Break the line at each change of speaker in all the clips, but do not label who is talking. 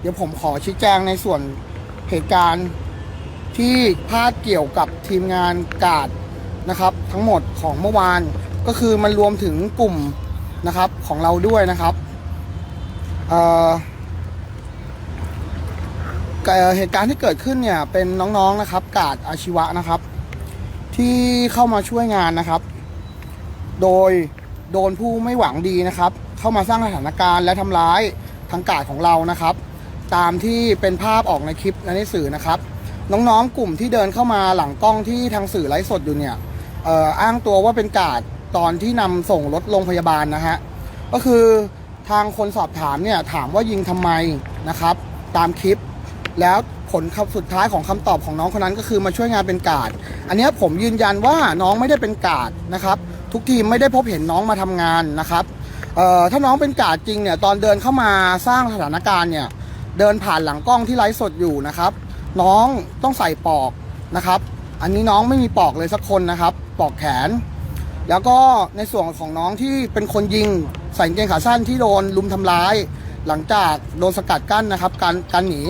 เดี๋ยวผมขอชี้แจงในส่วนเหตุการณ์ที่พาดเกี่ยวกับทีมงานกาดนะครับ ทั้งหมดของเมื่อวานก็คือมันรวมถึงกลุ่มนะครับของเราด้วยนะครับเเเหตุการณ์ที่เกิดขึ้นเนี่ยเป็นน้องๆนะครับ กาดอาชีวะนะครับ ที่เข้ามาช่วยงานนะครับ โดยโดนผู้ไม่หวังดีนะครับ เข้ามาสร้างสถานการณ์และทำร้ายทางกาดของเรานะครับ ตามที่เป็นภาพออกในคลิปและในสื่อนะครับ น้องๆ กลุ่มที่เดินเข้ามาหลังกล้องที่ทางสื่อไลฟ์สดอยู่เนี่ยอ,อ,อ้างตัวว่าเป็นกาดตอนที่นำส่งรถโรงพยาบาลนะฮะก็คือทางคนสอบถามเนี่ยถามว่ายิงทำไมนะครับ ตามคลิป แล้วผลคำสุดท้ายของคำตอบของน้องคนนั้นก็คือมาช่วยงานเป็นกาดอันนี้ผมยืนยันว่าน้องไม่ได้เป็นกาดนะครับ ทุกทีมไม่ได้พบเห็นน้องมาทำงานนะครับถ้าน้องเป็นกาดจริงเนี่ยตอนเดินเข้ามาสร้างสถานการณ์เนี่ย เดินผ่านหลังกล้องที่ไลฟ์สดอยู่นะครับ น้องต้องใส่ปอกนะครับ อันนี้น้องไม่มีปอกเลยสักคนนะครับ ปอกแขน แล้วก็ในส่วนของน้องที่เป็นคนยิงใส่กางเกงขาสั้นที่โดนลุมทำร้าย หลังจากโดนสกัดกั้นนะครับ การการหนี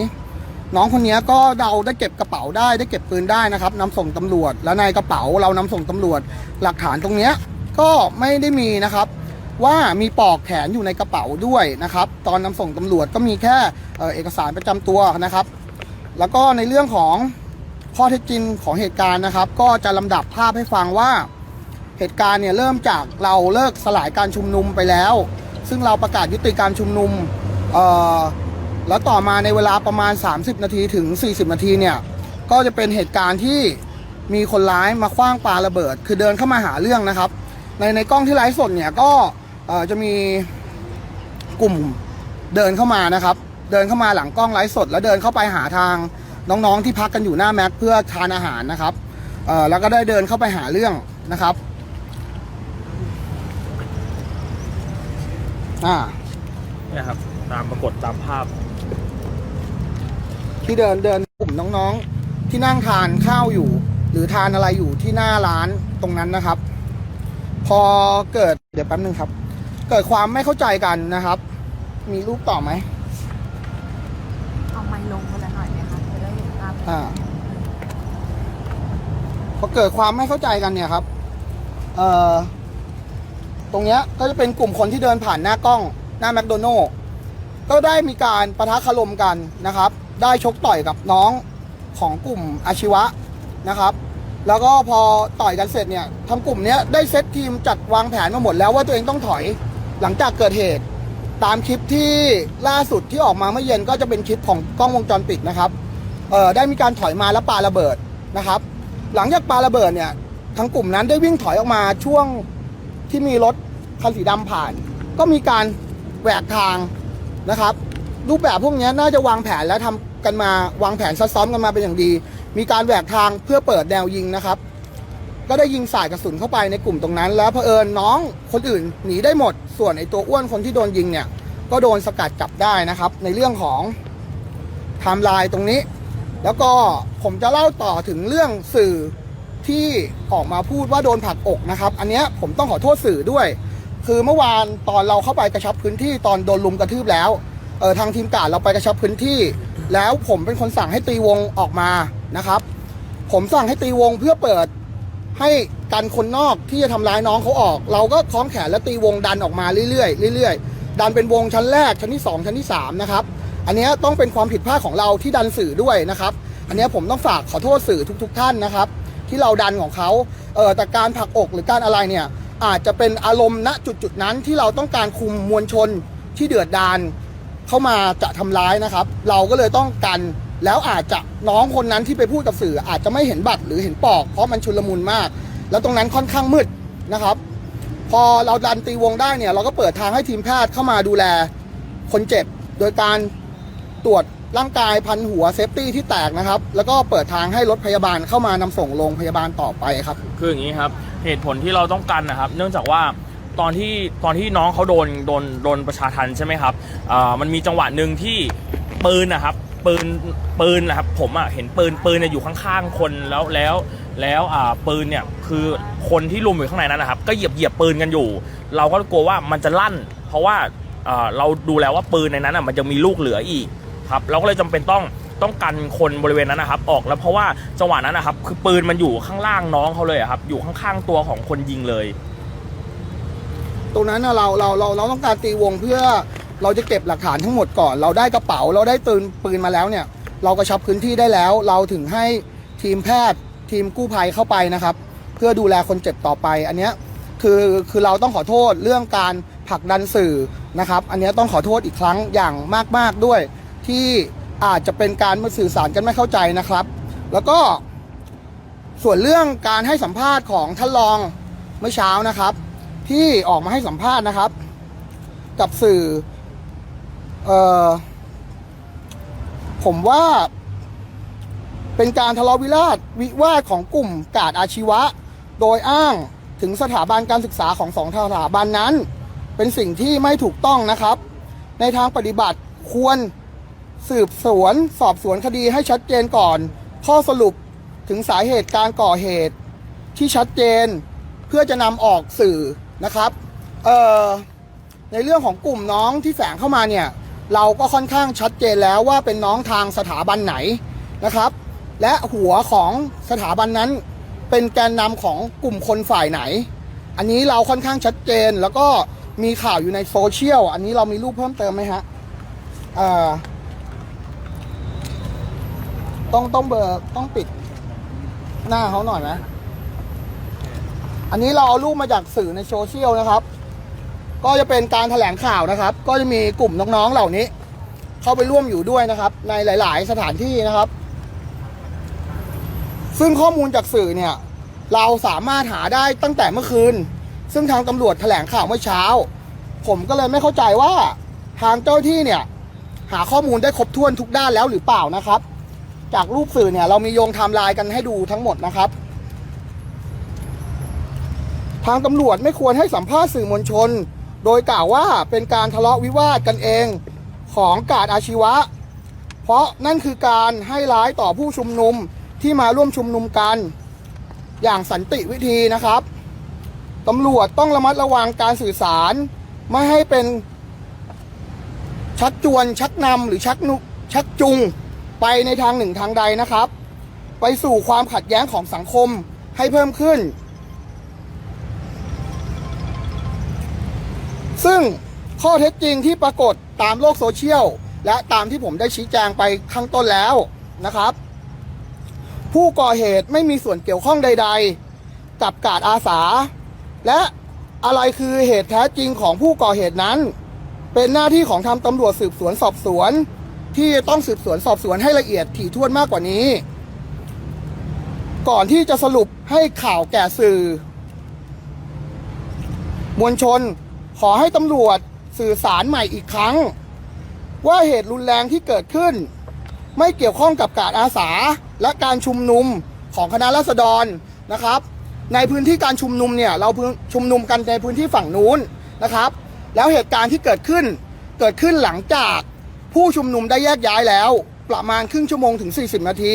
น้องคนนี้ก็เราได้เก็บกระเป๋าได้ได้เก็บปืนได้นะครับนำส่งตำรวจ แล้วในกระเป๋าเรานำส่งตำรวจ หลักฐานตรงเนี้ก็ไม่ได้มีนะครับ ว่ามีปลอกแขนอยู่ในกระเป๋าด้วยนะครับ ตอนนำส่งตำรวจก็มีแค่เอกสารประจำตัวนะครับ แล้วก็ในเรื่องของข้อเท็จจริงของเหตุการณ์นะครับ ก็จะลำดับภาพให้ฟังว่าเหตุการณ์เนี่ยเริ่มจากเราเลิกสลายการชุมนุมไปแล้ว ซึ่งเราประกาศยุติการชุมนุมแล้วต่อมาในเวลาประมาณ 30 นาทีถึง 40 นาทีเนี่ยก็จะเป็นเหตุการณ์ที่มีคนร้ายมาคว้างปาระเบิด คือเดินเข้ามาหาเรื่องนะครับ ในในกล้องที่ไลฟ์สดเนี่ยก็ จะมีกลุ่มเดินเข้ามานะครับ เดินเข้ามาหลังกล้องไลฟ์สด แล้วเดินเข้าไปหาทางน้องๆที่พักกันอยู่หน้าแม็กเพื่อทานอาหารนะครับเอ่อแล้วก็ได้เดินเข้าไปหาเรื่องนะครับอ่า
เนี่ยครับ ตามปรากฏตามภาพ
ที่เดินเดินกลุ่มน้องๆ ที่นั่งทานข้าวอยู่ หรือทานอะไรอยู่ที่หน้าร้านตรงนั้นนะครับ พอเกิดเดี๋ยวแป๊บนึงครับ เกิดความไม่เข้าใจกันนะครับ มีรูปต่อไหม
เอาไม้ลงคนละหน่อยไหมคะจะได้เห็นภาพ
อ่าพอเกิดความไม่เข้าใจกันเนี่ยครับ เอ่อ ตรงเนี้ยก็จะเป็นกลุ่มคนที่เดินผ่านหน้ากล้องหน้าแมคโดนัลล์ก็ได้มีการประทะคารมกันนะครับ ได้ชกต่อยกับน้องของกลุ่มอาชีวะนะครับ แล้วก็พอต่อยกันเสร็จเนี่ยทั้งกลุ่มเนี้ยได้เซตทีมจัดวางแผนมาหมดแล้วว่าตัวเองต้องถอย หลังจากเกิดเหตุ ตามคลิปที่ล่าสุดที่ออกมาเมื่อเย็นก็จะเป็นคลิปของกล้องวงจรปิดนะครับเอ่อได้มีการถอยมาแล้วปาระเบิดนะครับ หลังจากปาระเบิดเนี่ยทั้งกลุ่มนั้นได้วิ่งถอยออกมาช่วงที่มีรถคันสีดำผ่าน ก็มีการแหวกทางนะครับ รูปแบบพวกนี้น่าจะวางแผนและทำกันมาวางแผนซักซ้อมกันมาเป็นอย่างดี มีการแหวกทางเพื่อเปิดแนวยิงนะครับ ก็ได้ยิงสายกระสุนเข้าไปในกลุ่มตรงนั้น แล้วเผอิญน้องคนอื่นหนีได้หมด ส่วนไอ้ตัวอ้วนคนที่โดนยิงเนี่ย ก็โดนสกัดจับได้นะครับ ในเรื่องของไทม์ไลน์ตรงนี้ แล้วก็ผมจะเล่าต่อถึงเรื่องสื่อที่ออกมาพูดว่าโดนผลักอกนะครับ อันนี้ผมต้องขอโทษสื่อด้วย คือเมื่อวานตอนเราเข้าไปกระชับพื้นที่ตอนโดนลุมกระทืบแล้วเออทางทีมกาดเราไปกระชับพื้นที่ แล้วผมเป็นคนสั่งให้ตีวงออกมานะครับ ผมสั่งให้ตีวงเพื่อเปิด ให้กันคนนอกที่จะทำร้ายน้องเขาออก เราก็คล้องแขนและตีวงดันออกมาเรื่อยๆเรื่อยๆดันเป็นวงชั้นแรกชั้นที่สองชั้นที่สามนะครับอันนี้ต้องเป็นความผิดพลาดของเราที่ดันสื่อด้วยนะครับอันนี้ผมต้องฝากขอโทษสื่อทุก ๆ ท่านนะครับ ที่เราดันของเขาเออแต่การผลักอกหรือการอะไรเนี่ยอาจจะเป็นอารมณ์ณจุดจุดๆนั้นที่เราต้องการคุมมวลชนที่เดือดดานเข้ามาจะทำร้ายนะครับ เราก็เลยต้องกัน แล้วอาจจะน้องคนนั้นที่ไปพูดกับสื่อ อาจจะไม่เห็นบัตรหรือเห็นปอก เพราะมันชุลมุนมาก แล้วตรงนั้นค่อนข้างมืดนะครับ พอเราดันตีวงได้เนี่ย เราก็เปิดทางให้ทีมแพทย์เข้ามาดูแลคนเจ็บ โดยการตรวจร่างกายพันหัวเซฟตี้ที่แตกนะครับ แล้วก็เปิดทางให้รถพยาบาลเข้ามานำส่งโรงพยาบาลต่อไปครับ
คืออย่างนี้ครับเหตุผลที่เราต้องกันนะครับ เนื่องจากว่าตอนที่ตอนที่น้องเขาโดนโดนโดนประชาทันใช่ไหมครับอ่ามันมีจังหวะหนึ่งที่ปืนนะครับ ปืนปืนนะครับผมอะเห็นปืนปืนเนี่ยอยู่ข้างๆคนแล้วแล้วแล้วอ่าปืนเนี่ยคือคนที่ลุมอยู่ข้างในนั้นนะครับ ก็เหยียบเหยียบปืนกันอยู่ เราก็กลัวว่ามันจะลั่น เพราะว่าอ่าเราดูแล้วว่าปืนในนั้นอะมันจะมีลูกเหลืออีกครับเราก็เลยจำเป็นต้องต้องกันคนบริเวณนั้นนะครับ ออกแล้วเพราะว่าจังหวะนั้นนะครับ คือปืนมันอยู่ข้างล่างน้องเขาเลยครับ อยู่ข้างๆตัวของคนยิงเลย
ตรงนั้นเราเราเราเราต้องการตีวงเพื่อ เราจะเก็บหลักฐานทั้งหมดก่อน เราได้กระเป๋า เราได้ปืนปืนมาแล้วเนี่ย เรากระชับพื้นที่ได้แล้ว เราถึงให้ทีมแพทย์ทีมกู้ภัยเข้าไปนะครับ เพื่อดูแลคนเจ็บต่อไป อันเนี้ยคือคือเราต้องขอโทษเรื่องการผลักดันสื่อนะครับ อันเนี้ยต้องขอโทษอีกครั้งอย่างมาก ๆด้วย ที่อาจจะเป็นการมาสื่อสารกันไม่เข้าใจนะครับ แล้วก็ ส่วนเรื่องการให้สัมภาษณ์ของท่านรองเมื่อเช้านะครับ ที่ออกมาให้สัมภาษณ์นะครับ กับสื่อ เออผมว่า เป็นการทะเลาะวิวาทวิวาทของกลุ่มกาดอาชีวะ โดยอ้างถึงสถาบันการศึกษาของสองสถาบันนั้น เป็นสิ่งที่ไม่ถูกต้องนะครับ ในทางปฏิบัติควรสืบสวนสอบสวนคดีให้ชัดเจนก่อน ข้อสรุปถึงสาเหตุการก่อเหตุ ที่ชัดเจนเพื่อจะนำออกสื่อนะครับเอ่อในเรื่องของกลุ่มน้องที่แฝงเข้ามาเนี่ย เราก็ค่อนข้างชัดเจนแล้วว่าเป็นน้องทางสถาบันไหนนะครับ และหัวของสถาบันนั้น เป็นแกนนำของกลุ่มคนฝ่ายไหน อันนี้เราค่อนข้างชัดเจนแล้วก็มีข่าวอยู่ในโซเชียลอันนี้เรามีรูปเพิ่มเติมไหมฮะต้องต้องเบอร์ต้องปิดหน้าเขาหน่อยไหมอันนี้เราเอารูปมาจากสื่อในโซเชียลนะครับ ก็จะเป็นการแถลงข่าวนะครับ ก็จะมีกลุ่มน้องๆเหล่านี้ เข้าไปร่วมอยู่ด้วยนะครับ ในหลาย ๆ สถานที่นะครับ ซึ่งข้อมูลจากสื่อเนี่ยเราสามารถหาได้ตั้งแต่เมื่อคืน ซึ่งทางตำรวจแถลงข่าวเมื่อเช้า ผมก็เลยไม่เข้าใจว่าทางเจ้าที่เนี่ย หาข้อมูลได้ครบถ้วนทุกด้านแล้วหรือเปล่านะครับ จากรูปสื่อเนี่ยเรามีโยงไทม์ไลน์กันให้ดูทั้งหมดนะครับ ทางตำรวจไม่ควรให้สัมภาษณ์สื่อมวลชน โดยกล่าวว่าเป็นการทะเลาะวิวาทกันเองของกาดอาชีวะ เพราะนั่นคือการให้ร้ายต่อผู้ชุมนุมที่มาร่วมชุมนุมกัน อย่างสันติวิธีนะครับตำรวจต้องระมัดระวังการสื่อสาร ไม่ให้เป็นชักจวนชักนำหรือชักนุชักจูงไปในทางหนึ่งทางใดนะครับ ไปสู่ความขัดแย้งของสังคมให้เพิ่มขึ้น ซึ่งข้อเท็จจริงที่ปรากฏตามโลกโซเชียล และตามที่ผมได้ชี้แจงไปข้างต้นแล้วนะครับ ผู้ก่อเหตุไม่มีส่วนเกี่ยวข้องใด ๆ กับกาดอาสา และอะไรคือเหตุแท้จริงของผู้ก่อเหตุนั้น เป็นหน้าที่ของทางตำรวจสืบสวนสอบสวน ที่ต้องสืบสวนสอบสวนให้ละเอียดถี่ถ้วนมากกว่านี้ ก่อนที่จะสรุปให้ข่าวแก่สื่อ มวลชน ขอให้ตำรวจสื่อสารใหม่อีกครั้ง ว่าเหตุรุนแรงที่เกิดขึ้น ไม่เกี่ยวข้องกับการอาสาและการชุมนุมของคณะราษฎรนะครับ ในพื้นที่การชุมนุมเนี่ยเราชุมนุมกันในพื้นที่ฝั่งนู้นนะครับ แล้วเหตุการณ์ที่เกิดขึ้น เกิดขึ้นหลังจากผู้ชุมนุมได้แยกย้ายแล้ว ประมาณครึ่งชั่วโมงถึง 40 นาที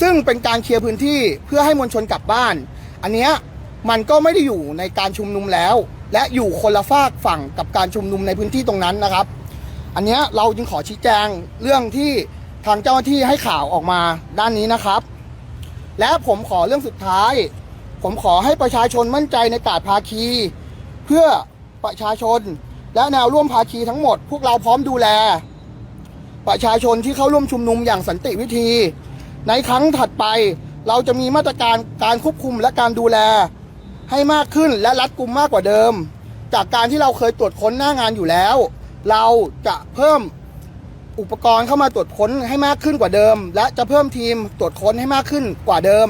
ซึ่งเป็นการเคลียร์พื้นที่เพื่อให้มวลชนกลับบ้าน อันเนี้ยมันก็ไม่ได้อยู่ในการชุมนุมแล้ว และอยู่คนละฝากฝั่งกับการชุมนุมในพื้นที่ตรงนั้นนะครับ อันนี้เราจึงขอชี้แจงเรื่องที่ทางเจ้าหน้าที่ให้ข่าวออกมาด้านนี้นะครับ และผมขอเรื่องสุดท้าย ผมขอให้ประชาชนมั่นใจในกาดภาคี เพื่อประชาชนและแนวร่วมภาคีทั้งหมด พวกเราพร้อมดูแล ประชาชนที่เข้าร่วมชุมนุมอย่างสันติวิธี ในครั้งถัดไปเราจะมีมาตรการการควบคุมและการดูแล ให้มากขึ้นและรัดกุมมากกว่าเดิม จากการที่เราเคยตรวจค้นหน้างานอยู่แล้ว เราจะเพิ่มอุปกรณ์เข้ามาตรวจค้นให้มากขึ้นกว่าเดิม และจะเพิ่มทีมตรวจค้นให้มากขึ้นกว่าเดิม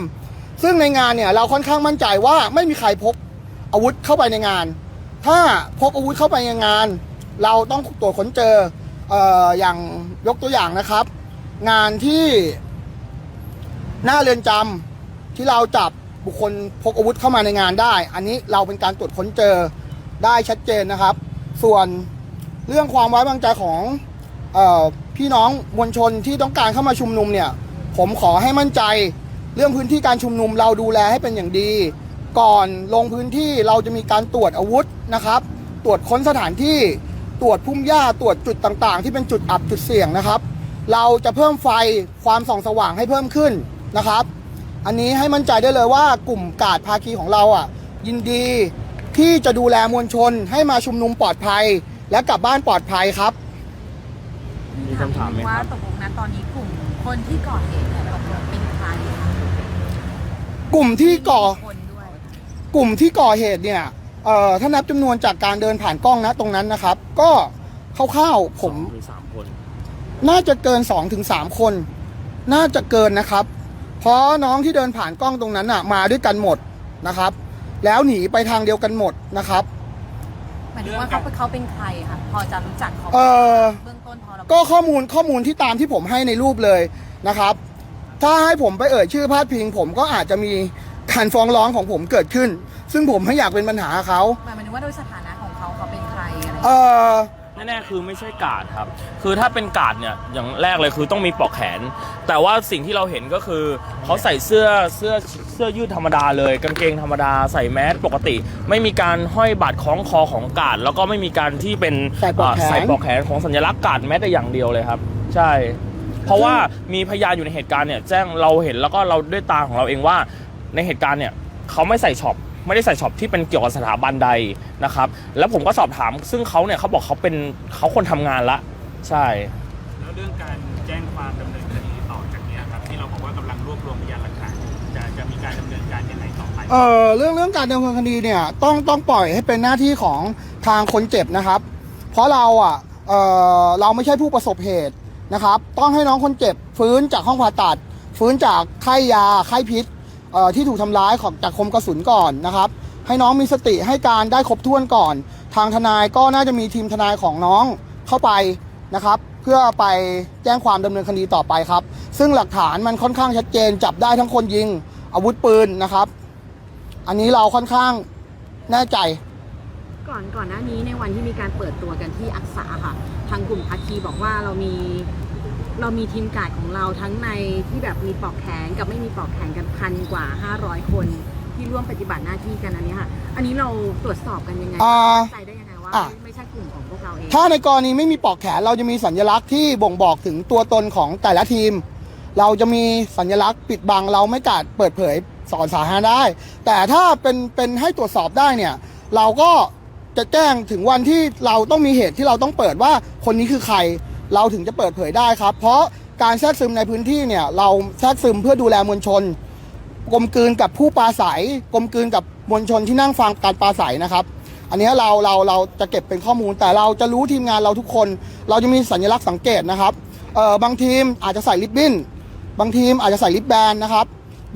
ซึ่งในงานเนี่ยเราค่อนข้างมั่นใจว่าไม่มีใครพกอาวุธเข้าไปในงาน ถ้าพกอาวุธเข้าไปในงาน เราต้องตรวจค้นเจอเอ่ออย่างยกตัวอย่างนะครับ งานที่หน้าเรือนจำที่เราจับ บุคคลพกอาวุธเข้ามาในงานได้ อันนี้เราเป็นการตรวจค้นเจอได้ชัดเจนนะครับ ส่วนเรื่องความไว้วางใจของออพี่น้องมวลชนที่ต้องการเข้ามาชุมนุมเนี่ย ผมขอให้มั่นใจ เรื่องพื้นที่การชุมนุมเราดูแลให้เป็นอย่างดี ก่อนลงพื้นที่เราจะมีการตรวจอาวุธนะครับ ตรวจค้นสถานที่ตรวจพุ่มหญ้าตรวจจุดต่างๆ ที่เป็นจุดอับจุดเสี่ยงนะครับ เราจะเพิ่มไฟความส่องสว่างให้เพิ่มขึ้นนะครับ อันนี้ให้มั่นใจได้เลยว่ากลุ่มกาดภาคีของเราอะ ยินดีที่จะดูแลมวลชนให้มาชุมนุมปลอดภัย และกลับบ้านปลอดภัยครับ
มีคำถามไหม
ว่า
ครับ
ตกลงนั้นตอนนี้กลุ่มคนที่ก่อเหตุเนี่ยตกลงเป็นใครคะ
กลุ่มที่ก่อ
มีคนด้วย
กลุ่มที่ก่อเหตุเนี่ย เอ่อ ถ้านับจำนวนจากการเดินผ่านกล้องนะตรงนั้นนะครับ ก็คร่าวๆผม
สองถึงสามคน
น่าจะเกิน2-3ถึงคน น่าจะเกินนะครับ เพราะน้องที่เดินผ่านกล้องตรงนั้นอะ มาด้วยกันหมดนะครับ แล้วหนีไปทางเดียวกันหมดนะครับ
หมายถึงว่าเขาเป็นเขาเป็นใครคะพอจะรู้จักเขา
เอ่อ
เบื้องต้นพอเรา
ก็ข้อมูลข้อมูลที่ตามที่ผมให้ในรูปเลยนะครับ ถ้าให้ผมไปเอ่ยชื่อพาดพิง ผมก็อาจจะมีการฟ้องร้องของผมเกิดขึ้น ซึ่งผมไม่อยากเป็นปัญหากับเขา
หมายถึงว่าโดยสถานะของเขาเขาเป็นใครอะไรอย่าง
เอ
เงี้ย
อ
แน่ๆคือไม่ใช่กาดครับ คือถ้าเป็นกาดเนี่ยอย่างแรกเลยคือต้องมีปลอกแขน แต่ว่าสิ่งที่เราเห็นก็คือเขาใส่เสื้อเสื้อเสื้อยืดธรรมดาเลยกางเกงธรรมดาใส่แมสปกติ ไม่มีการห้อยบาดคล้องคอของกาดแล้วก็ไม่มีการที่เป็น
ใส่ปลอกแขนา
ใส่ปลอกแขนของสัญลักษณ์กาดแม้แต่อย่างเดียวเลยครับ ใช่ เพราะว่ามีพยานอยู่ในเหตุการณ์เนี่ยแจ้งเราเห็นแล้วก็เราด้วยตาของเราเองว่าในเหตุการณ์เนี่ยเขาไม่ใส่ช็อป ไม่ได้ใส่ช็อปที่เป็นเกี่ยวกับสถาบันใดนะครับ แล้วผมก็สอบถาม ซึ่งเขาเนี่ยเขาบอกเขาเป็นเขาคนทำงานละ ใช่
แล้วเรื่องการแจ้งความดำเนินคดีต่อจากเนี้ยครับที่เราบอกว่ากำลังรวบรวมพยานหลักฐานจะจะมีการดำเนินการยังไงต่อไป
เออเรื่องเรื่องการดำเนินคดีเนี่ยต้องต้องปล่อยให้เป็นหน้าที่ของทางคนเจ็บนะครับ เพราะเราอะเออเราไม่ใช่ผู้ประสบเหตุนะครับ ต้องให้น้องคนเจ็บฟื้นจากห้องผ่าตัด ฟื้นจากไข้ยาไข้พิษเอ่อ ที่ถูกทำร้ายของจากคมกระสุนก่อนนะครับ ให้น้องมีสติให้การได้ครบถ้วนก่อน ทางทนายก็น่าจะมีทีมทนายของน้องเข้าไปนะครับ เพื่อไปแจ้งความดำเนินคดีต่อไปครับ ซึ่งหลักฐานมันค่อนข้างชัดเจนจับได้ทั้งคนยิงอาวุธปืนนะครับ อันนี้เราค่อนข้างแน่ใจ
ก่อนก่อนหน้านี้ในวันที่มีการเปิดตัวกันที่อักษาค่ะ ทางกลุ่มพัคีบอกว่าเรามี เรามีทีมการดของเราทั้งในที่แบบมีปลอกแขนกับไม่มีปลอกแขนกันพันกว่า 500 คนที่ร่วมปฏิบัติหน้าที่กันอันนี้ค่ะ อันนี้เราตรวจสอบกันยังไง
อ่า
ใจได้ยังไงว่า
อะ
ไม่ไม่ใช่กลุ่มของพวกเราเอง
ถ้าในกรณีไม่มีปลอกแขนเราจะมีสัญลักษณ์ที่บ่งบอกถึงตัวตนของแต่ละทีม เราจะมีสัญลักษณ์ปิดบังเราไม่กล้าเปิดเผยสอนสาธารณะได้ แต่ถ้าเป็นเป็นให้ตรวจสอบได้เนี่ย เราก็จะแจ้งถึงวันที่เราต้องมีเหตุที่เราต้องเปิดว่าคนนี้คือใคร เราถึงจะเปิดเผยได้ครับ เพราะการแทรกซึมในพื้นที่เนี่ยเราแทรกซึมเพื่อดูแลมวลชน กลมกลืนกับผู้ปราศัยกลมกลืนกับมวลชนที่นั่งฟังการปราศัยนะครับ อันนี้เราเราเราจะเก็บเป็นข้อมูล แต่เราจะรู้ทีมงานเราทุกคน เราจะมีสัญลักษณ์สังเกตนะครับเออบางทีมอาจจะใส่ลิปบิ้นบางทีมอาจจะใส่ลิปแบนนะครับ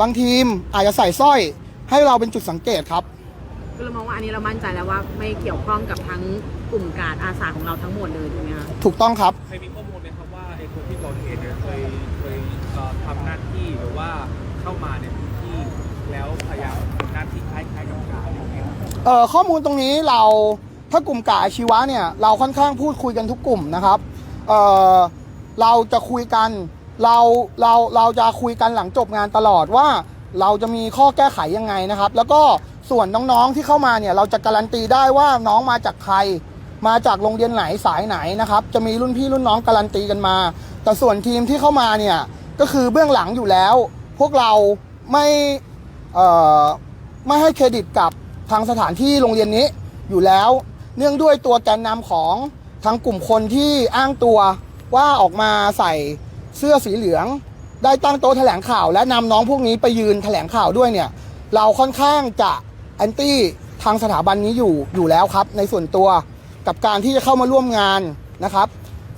บางทีมอาจจะใส่สร้อย ให้เราเป็นจุดสังเกตครับ
คือเรามองว่าอันนี้เรามั่นใจแล้วว่าไม่เกี่ยวข้องกับทั้งกลุ่มการอาสาของเราทั้งหมดเลยถูกไหมคะ
ถูกต้องครับ
เคยมีข้อมูลไหมครับว่าไอ้คนที่ก่อเหตุเนี่ยเคยเคยเอ่อทำหน้าที่หรือว่าเข้ามาในพื้นที่แล้วพยายามทำหน้าที่คล้ายๆกับการอะไรอย่างเงี้ย
เอ่อข้อมูลตรงนี้เราถ้ากลุ่มกาอาชีวะเนี่ยเราค่อนข้างพูดคุยกันทุกกลุ่มนะครับเอ่อเราจะคุยกันเราเราเราจะคุยกันหลังจบงานตลอดว่า เราจะมีข้อแก้ไขยังไงนะครับ แล้วก็ ส่วนน้องๆที่เข้ามาเนี่ยเราจะการันตีได้ว่าน้องมาจากใคร มาจากโรงเรียนไหนสายไหนนะครับจะมีรุ่นพี่รุ่นน้องการันตีกันมา แต่ส่วนทีมที่เข้ามาเนี่ยก็คือเบื้องหลังอยู่แล้ว พวกเราไม่ไม่ให้เครดิตกับทางสถานที่โรงเรียนนี้อยู่แล้ว เนื่องด้วยตัวแกนนำของทางกลุ่มคนที่อ้างตัวว่าออกมาใส่เสื้อสีเหลือง ได้ตั้งโต๊ะแถลงข่าว และนำน้องพวกนี้ไปยืนแถลงข่าวด้วยเนี่ย เราค่อนข้างจะ แอนตี้ทางสถาบันนี้อยู่อยู่แล้วครับ ในส่วนตัวกับการที่จะเข้ามาร่วมงานนะครับ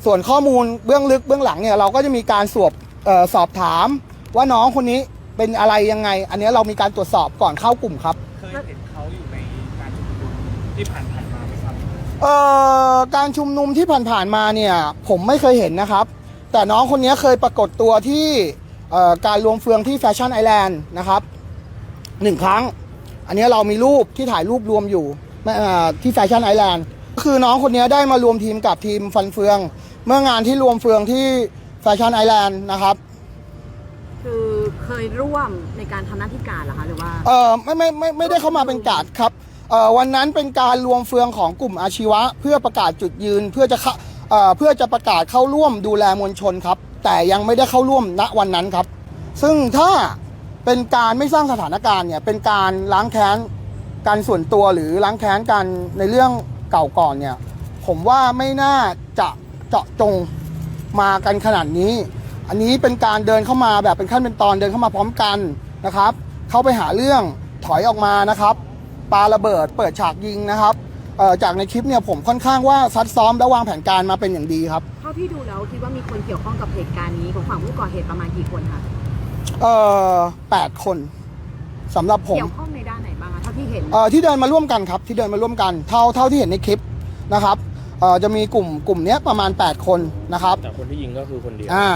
ส่วนข้อมูลเบื้องลึกเบื้องหลังเนี่ยเราก็จะมีการสอบเออสอบถามว่าน้องคนนี้เป็นอะไรยังไง อันนี้เรามีการตรวจสอบก่อนเข้ากลุ่มครับ
เคยเห็นเขาอยู่ในการชุมนุมที่ผ่านๆมาไหมครับ
เอ่อการชุมนุมที่ผ่านๆมาเนี่ยผมไม่เคยเห็นนะครับ แต่น้องคนนี้เคยปรากฏตัวที่เอ่อการรวมเฟืองที่แฟชั่นไอแลนด์นะครับหนึ่งครั้ง อันนี้เรามีรูปที่ถ่ายรูปรวมอยู่เอ่อที่แฟชั่นไอแลนด์คือน้องคนนี้ได้มารวมทีมกับทีมฟันเฟือง เมื่องานที่รวมเฟืองที่แฟชั่นไอแลนด์นะครับ
คือเคยร่วมในการทำหน้าที่การเหรอคะหรือว่า
เออไม่ไม่ไม่ไม่ได้เข้ามาเป็นการ์ดครับเออวันนั้นเป็นการรวมเฟืองของกลุ่มอาชีวะ เพื่อประกาศจุดยืนเพื่อจะเข้าเอ่อเพื่อจะประกาศเข้าร่วมดูแลมวลชนครับ แต่ยังไม่ได้เข้าร่วมณวันนั้นครับ ซึ่งถ้า เป็นการไม่สร้างสถานการณ์เนี่ยเป็นการล้างแค้นการส่วนตัวหรือล้างแค้นกันในเรื่องเก่าก่อนเนี่ยผมว่าไม่น่าจะเจาะจงมากันขนาดนี้ อันนี้เป็นการเดินเข้ามาแบบเป็นขั้นเป็นตอนเดินเข้ามาพร้อมกันนะครับ เข้าไปหาเรื่องถอยออกมานะครับปาระเบิดเปิดฉากยิงนะครับจากในคลิปเนี่ยผมค่อนข้างว่าซัดซ้อมและวางแผนการมาเป็นอย่างดีครับ
เท่าที่ดูแล้วคิดว่ามีคนเกี่ยวข้องกับเหตุการณ์นี้ของฝั่งผู้ก่อเหตุประมาณกี่คนคะ
เอ่อแปดคนสำหรับผม
เกี่ยวข้องในด้านไหนบ้างคะเท่าที่เห็น
เอ่อที่เดินมาร่วมกันครับ ที่เดินมาร่วมกันเท่าเท่าที่เห็นในคลิปนะครับเอ่อจะมีกลุ่มกลุ่มเนี้ยประมาณ 8 คนนะครับ
แต่คนที่ยิงก็คือคนเดียว
อ่า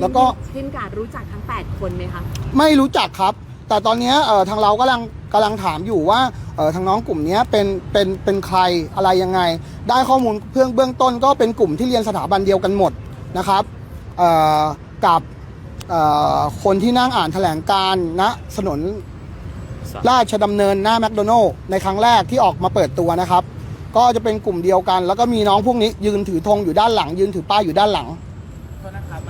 แล้วก็
ทีมการดรู้จักทั้ง 8 คนไหมคะ
ไม่รู้จักครับ แต่ตอนเนี้ยเอ่อทางเรากำลังกำลังถามอยู่ว่าเอ่อทางน้องกลุ่มเนี้ยเป็นเป็นเป็นใครอะไรยังไง ได้ข้อมูลเพื่องเบื้องต้นก็เป็นกลุ่มที่เรียนสถาบันเดียวกันหมดนะครับเอ่อกับเอ่อ คนที่นั่งอ่านแถลงการณ์ณถนนราชดำเนินหน้าแมคโดนัลล์ในครั้งแรกที่ออกมาเปิดตัวนะครับ ก็จะเป็นกลุ่มเดียวกัน แล้วก็มีน้องพวกนี้ยืนถือธงอยู่ด้านหลัง ยืนถือป้ายอยู่ด้านหลัง
โทษนะครับมัน